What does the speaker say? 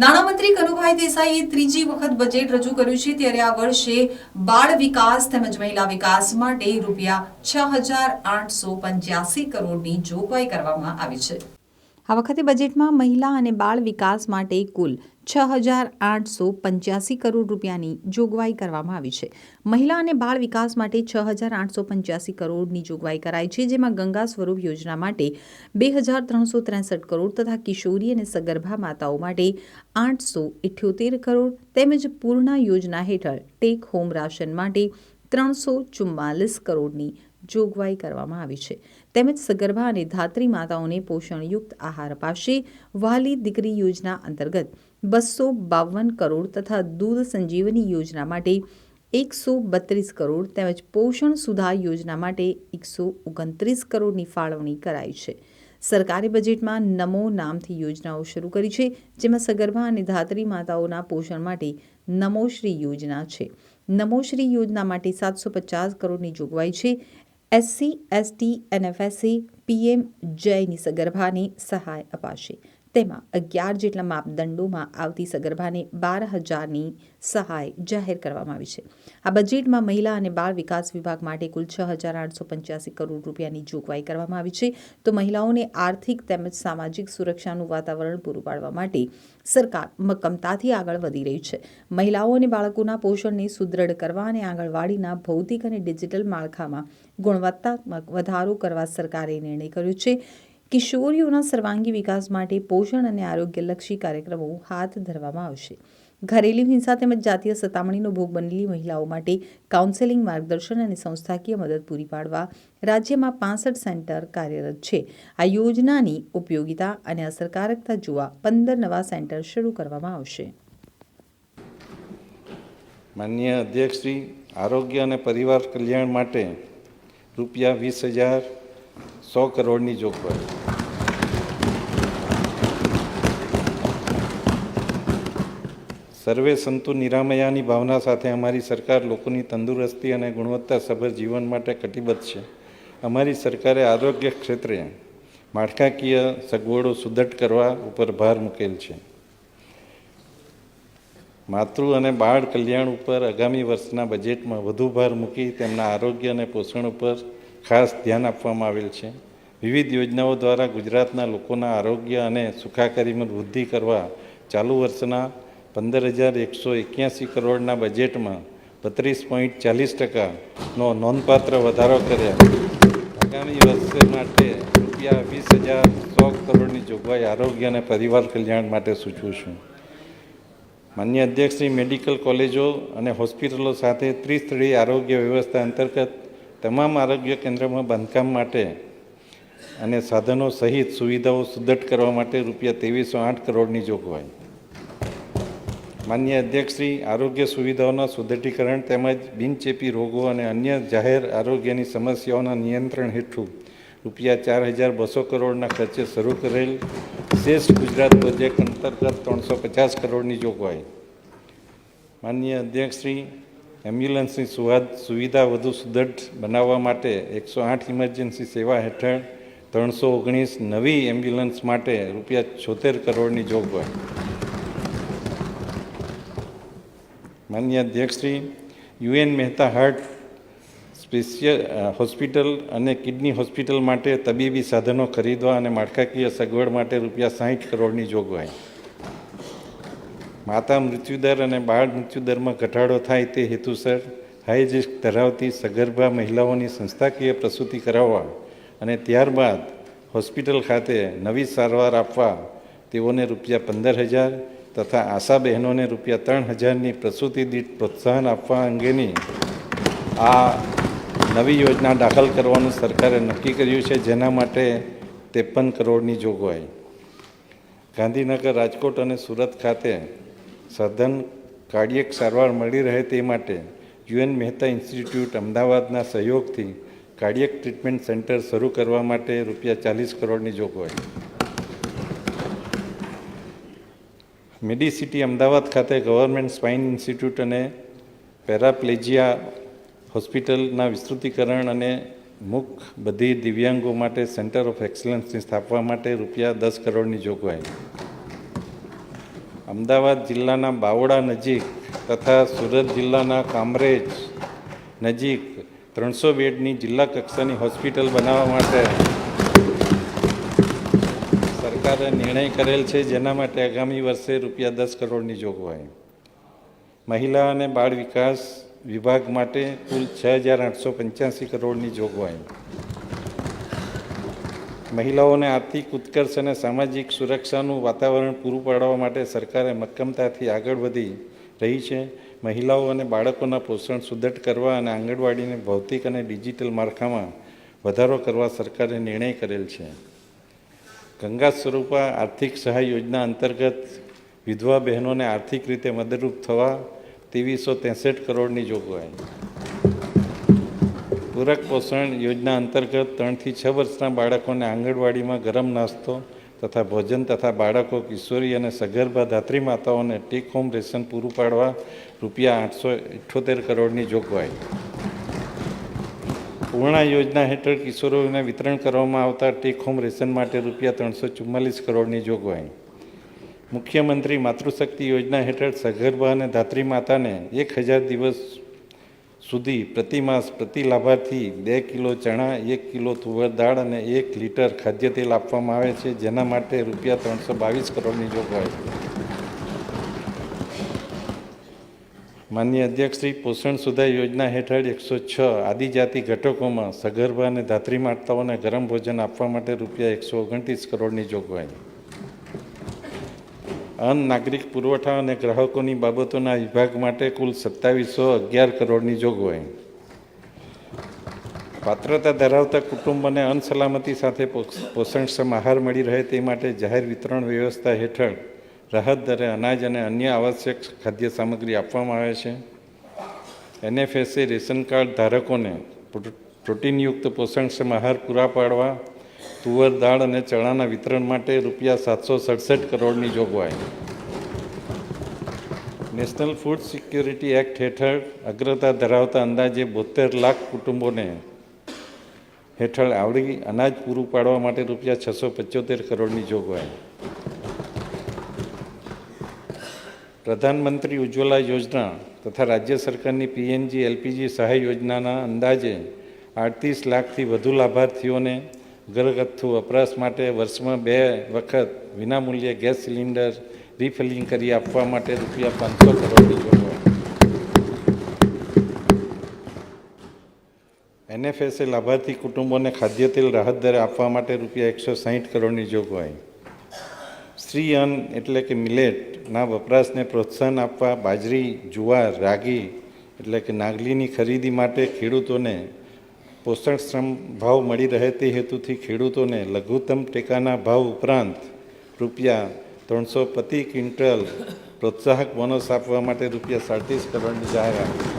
નાણામંત્રી કનુભાઈ દેસાઈએ ત્રીજી વખત બજેટ રજૂ કર્યું છે ત્યારે આ વર્ષે બાળ વિકાસ તેમજ મહિલા વિકાસ માટે રૂપિયા છ હજાર આઠસો પંચ્યાસી કરોડની જોગવાઈ કરવામાં આવી છે. આ વખતે બજેટમાં મહિલા અને બાળ વિકાસ માટે કુલ છ હજાર આઠસો પંચ્યાસી કરોડ રૂપિયાની જોગવાઈ કરવામાં આવી છે. મહિલા અને બાળ વિકાસ માટે છ હજાર આઠસો પંચ્યાસી કરોડની જોગવાઈ કરાઈ છે, જેમાં ગંગા સ્વરૂપ યોજના માટે બે હજાર ત્રણસો ત્રેસઠ કરોડ તથા કિશોરી અને સગર્ભા માતાઓ માટે આઠસો ઇઠ્યોતેર કરોડ તેમજ પૂર્ણા યોજના હેઠળ ટેક હોમ રાશન માટે ત્રણસો ચુમ્માલીસ કરોડની જોગવાઈ કરવામાં આવી છે. તેમજ સગર્ભા અને ધાત્રી માતાઓને પોષણયુક્ત આહાર અપાશે. વાલી દીકરી યોજના અંતર્ગત બસો બાવન કરોડ તથા દૂધ સંજીવની યોજના માટે એકસો બત્રીસ કરોડ તેમજ પોષણ સુધા યોજના માટે એકસો ઓગણત્રીસ કરોડની ફાળવણી કરાઈ છે. સરકારી બજેટમાં નમો નામથી યોજનાઓ શરૂ કરી છે, જેમાં સગર્ભા અને ધાત્રી માતાઓના પોષણ માટે નમોશ્રી યોજના છે. નમોશ્રી યોજના માટે સાતસો પચાસ કરોડની જોગવાઈ છે. એસસી, એસટી, એનએફએસસી, પીએમ જયની સગર્ભાને સહાય અપાશે. તેમાં અગિયાર જેટલા માપદંડોમાં આવતી સગર્ભાને બાર હજારની સહાય જાહેર કરવામાં આવી છે. આ બજેટમાં મહિલા અને બાળ વિકાસ વિભાગ માટે કુલ છ હજાર આઠસો પંચ્યાસી કરોડ રૂપિયાની જોગવાઈ કરવામાં આવી છે. તો મહિલાઓને આર્થિક તેમજ સામાજિક સુરક્ષાનું વાતાવરણ પૂરું પાડવા માટે સરકાર મક્કમતાથી આગળ વધી રહી છે. મહિલાઓ અને બાળકોના પોષણને સુદૃઢ કરવા અને આંગણવાડીના ભૌતિક અને ડિજિટલ માળખામાં ગુણવત્તાત્મક વધારો કરવા સરકારે નિર્ણય કર્યો છે. કિશોરીઓના સર્વાંગી વિકાસ માટે પોષણ અને આરોગ્યલક્ષી કાર્યક્રમો હાથ ધરવામાં આવશે. ઘરેલુ હિંસા તેમજ જાતીય સતામણીનો ભોગ બનેલી મહિલાઓ માટે કાઉન્સેલિંગ માર્ગદર્શન અને સંસ્થાકીય મદદ પૂરી પાડવા રાજ્યમાં પાંસઠ સેન્ટર કાર્યરત છે. આ યોજનાની ઉપયોગિતા અને અસરકારકતા જોવા પંદર નવા સેન્ટર શરૂ કરવામાં આવશે. માન્ય અધ્યક્ષશ્રી, આરોગ્ય અને પરિવાર કલ્યાણ માટે રૂપિયા વીસ હજાર સો કરોડની જોગવાઈ. સર્વે સંતુ નિરામયાની ભાવના સાથે અમારી સરકાર લોકોની તંદુરસ્તી અને ગુણવત્તાસભર જીવન માટે કટિબદ્ધ છે. અમારી સરકારે આરોગ્ય ક્ષેત્રે માળખાકીય સગવડો સુદ્રઢ કરવા ઉપર ભાર મૂકેલ છે. માતૃ અને બાળ કલ્યાણ ઉપર આગામી વર્ષના બજેટમાં વધુ ભાર મૂકી તેમના આરોગ્ય અને પોષણ ઉપર ખાસ ધ્યાન આપવામાં આવેલ છે. વિવિધ યોજનાઓ દ્વારા ગુજરાતના લોકોના આરોગ્ય અને સુખાકારીમાં વૃદ્ધિ કરવા ચાલુ વર્ષના પંદર હજાર એકસો એક્યાસી કરોડના બજેટમાં બત્રીસ પોઈન્ટ ચાલીસ ટકાનો નોંધપાત્ર વધારો કર્યા. આગામી વર્ષ માટે રૂપિયા વીસ હજાર સો કરોડની જોગવાઈ આરોગ્ય અને પરિવાર કલ્યાણ માટે સૂચવું છું. માન્ય અધ્યક્ષની મેડિકલ કોલેજો અને હોસ્પિટલો સાથે ત્રિસ્તરીય આરોગ્ય વ્યવસ્થા અંતર્ગત તમામ આરોગ્ય કેન્દ્રમાં બાંધકામ માટે અને સાધનો સહિત સુવિધાઓ સુદ્રઢ કરવા માટે રૂપિયા ત્રેવીસો આઠ કરોડની જોગવાઈ. માન્ય અધ્યક્ષશ્રી, આરોગ્ય સુવિધાઓના સુદૃઢીકરણ તેમજ બિનચેપી રોગો અને અન્ય જાહેર આરોગ્યની સમસ્યાઓના નિયંત્રણ હેઠળ રૂપિયા ચાર હજાર બસો કરોડના ખર્ચે શરૂ કરેલ શ્રેષ્ઠ ગુજરાત પ્રોજેક્ટ અંતર્ગત ત્રણસો પચાસ કરોડની જોગવાઈ. માનનીય અધ્યક્ષશ્રી, એમ્બ્યુલન્સની સુવાદ સુવિધા વધુ સુદૃઢ બનાવવા માટે એકસો આઠ ઇમરજન્સી સેવા હેઠળ ત્રણસો ઓગણીસ નવી એમ્બ્યુલન્સ માટે રૂપિયા છોતેર કરોડની જોગવાઈ. માન્ય અધ્યક્ષશ્રી, UN Mehta heart special hospital અને કિડની હોસ્પિટલ માટે તબીબી સાધનો ખરીદવા અને માળખાકીય સગવડ માટે રૂપિયા સાહીઠ કરોડની જોગવાઈ. માતા મૃત્યુદર અને બાળ મૃત્યુદરમાં ઘટાડો થાય તે હેતુસર હાઈ રિસ્ક ધરાવતી સગર્ભા મહિલાઓની સંસ્થાકીય પ્રસૂતિ કરાવવા અને ત્યારબાદ હોસ્પિટલ ખાતે નવી સારવાર આપવા તેઓને રૂપિયા પંદર હજાર તથા આશા બહેનોને રૂપિયા ત્રણ હજારની પ્રસૂતિ દીઠ પ્રોત્સાહન આપવા અંગેની આ નવી યોજના દાખલ કરવાનું સરકારે નક્કી કર્યું છે, જેના માટે ત્રેપન કરોડની જોગવાઈ. ગાંધીનગર, રાજકોટ અને સુરત ખાતે સઘન કાર્ડિયક સારવાર મળી રહે તે માટે યુએન મહેતા ઇન્સ્ટિટ્યૂટ અમદાવાદના સહયોગથી કાર્ડિયક ટ્રીટમેન્ટ સેન્ટર શરૂ કરવા માટે રૂપિયા ચાલીસ કરોડની જોગવાઈ. મેડિસિટી અમદાવાદ ખાતે ગવર્મેન્ટ સ્વાઇન ઇન્સ્ટિટ્યૂટ અને પેરાપ્લેજિયા હોસ્પિટલના વિસ્તૃતિકરણ અને મુખ બધી દિવ્યાંગો માટે સેન્ટર ઓફ એક્સલન્સની સ્થાપવા માટે રૂપિયા દસ કરોડની જોગવાઈ. અમદાવાદ જિલ્લાના બાવળા નજીક તથા સુરત જિલ્લાના કામરેજ નજીક ત્રણસો બેડની જિલ્લા કક્ષાની હોસ્પિટલ બનાવવા માટે સરકારે નિર્ણય કરેલ છે, જેના માટે આગામી વર્ષે રૂપિયા દસ કરોડની જોગવાઈ. મહિલા અને બાળ વિકાસ વિભાગ માટે કુલ છ હજાર આઠસો પંચ્યાસી કરોડની જોગવાઈ. મહિલાઓને આર્થિક ઉત્કર્ષ અને સામાજિક સુરક્ષાનું વાતાવરણ પૂરું પાડવા માટે સરકારે મક્કમતાથી આગળ વધી રહી છે. મહિલાઓ અને બાળકોના પોષણ સુદૃઢ કરવા અને આંગણવાડીને ભૌતિક અને ડિજિટલ માળખામાં વધારો કરવા સરકારે નિર્ણય કરેલ છે. ગંગા સ્વરૂપા આર્થિક સહાય યોજના અંતર્ગત વિધવા બહેનોને આર્થિક રીતે મદદરૂપ થવા ત્રેવીસો ત્રેસઠ કરોડની જોગવાઈ. પૂરક પોષણ યોજના અંતર્ગત ત્રણથી છ વર્ષના બાળકોને આંગણવાડીમાં ગરમ નાસ્તો તથા ભોજન તથા બાળકો કિશોરી અને સગર્ભા ધાત્રી માતાઓને ટેક હોમ રેશન પૂરું પાડવા રૂપિયા આઠસો ઇઠ્ઠોતેર કરોડની જોગવાઈ. પૂર્ણા યોજના હેઠળ કિશોરોને વિતરણ કરવામાં આવતા ટેક હોમ રેશન માટે રૂપિયા ત્રણસો ચુમ્માલીસ કરોડની જોગવાઈ. મુખ્યમંત્રી માતૃશક્તિ યોજના હેઠળ સગર્ભા અને ધાત્રી માતાને એક હજાર દિવસ સુધી પ્રતિમાસ પ્રતિ લાભાર્થી બે કિલો ચણા, એક કિલો તુવર દાળ અને એક લીટર ખાદ્ય તેલ આપવામાં આવે છે, જેના માટે રૂપિયા ત્રણસો બાવીસ કરોડની જોગવાઈ. માન્ય અધ્યક્ષશ્રી પોષણ સુધા યોજના હેઠળ એકસો છ આદિજાતિ ઘટકોમાં સગર્ભા અને ધાત્રી માતાઓને ગરમ ભોજન આપવા માટે રૂપિયા એકસો ઓગણત્રીસ કરોડની જોગવાઈ. અન્ન, નાગરિક પુરવઠા અને ગ્રાહકોની બાબતોના વિભાગ માટે કુલ સત્તાવીસો અગિયાર કરોડની જોગવાઈ. પાત્રતા ધરાવતા કુટુંબોને અન્ન સલામતી સાથે પોષ- પોષણક્ષમ આહાર મળી રહે તે માટે જાહેર વિતરણ વ્યવસ્થા હેઠળ રાહત દરે અનાજ અને અન્ય આવશ્યક ખાદ્ય સામગ્રી આપવામાં આવે છે. એનએફએસએ રેશન કાર્ડ ધારકોને પ્રોટીનયુક્ત પોષણક્ષમ આહાર પૂરા પાડવા, તુવર દાળ અને ચણાના વિતરણ માટે રૂપિયા સાતસો સડસઠ કરોડની જોગવાઈ. નેશનલ ફૂડ સિક્યોરિટી એક્ટ હેઠળ અગ્રતા ધરાવતા અંદાજે બોતેર લાખ કુટુંબોને હેઠળ આવડી અનાજ પૂરું પાડવા માટે રૂપિયા છસો પંચોતેર કરોડની જોગવાઈ. પ્રધાનમંત્રી ઉજ્જવલા યોજના તથા રાજ્ય સરકારની પીએનજી, એલપીજી સહાય યોજનાના અંદાજે આડત્રીસ લાખથી વધુ લાભાર્થીઓને ઘરગથ્થુ વપરાશ માટે વર્ષમાં બે વખત વિનામૂલ્યે ગેસ સિલિન્ડર રિફિલિંગ કરી આપવા માટે રૂપિયા પાંચસો કરોડની જોગવાઈ એનએફએસએ લાભાર્થી કુટુંબોને ખાદ્ય તેલ રાહત દરે આપવા માટે રૂપિયા એકસો સાહીઠ કરોડની જોગવાઈ. સ્ત્રી અન્ન એટલે કે મિલેટના વપરાશને પ્રોત્સાહન આપવા બાજરી, જુવાર, રાગી એટલે કે નાગલીની ખરીદી માટે ખેડૂતોને પોષણક્ષમ ભાવ મળી રહે તે હેતુથી ખેડૂતોને લઘુત્તમ ટેકાના ભાવ ઉપરાંત રૂપિયા ત્રણસો પ્રતિ ક્વિન્ટલ પ્રોત્સાહક બોનસ આપવા માટે રૂપિયા સાડત્રીસ કરોડની જાહેરાત.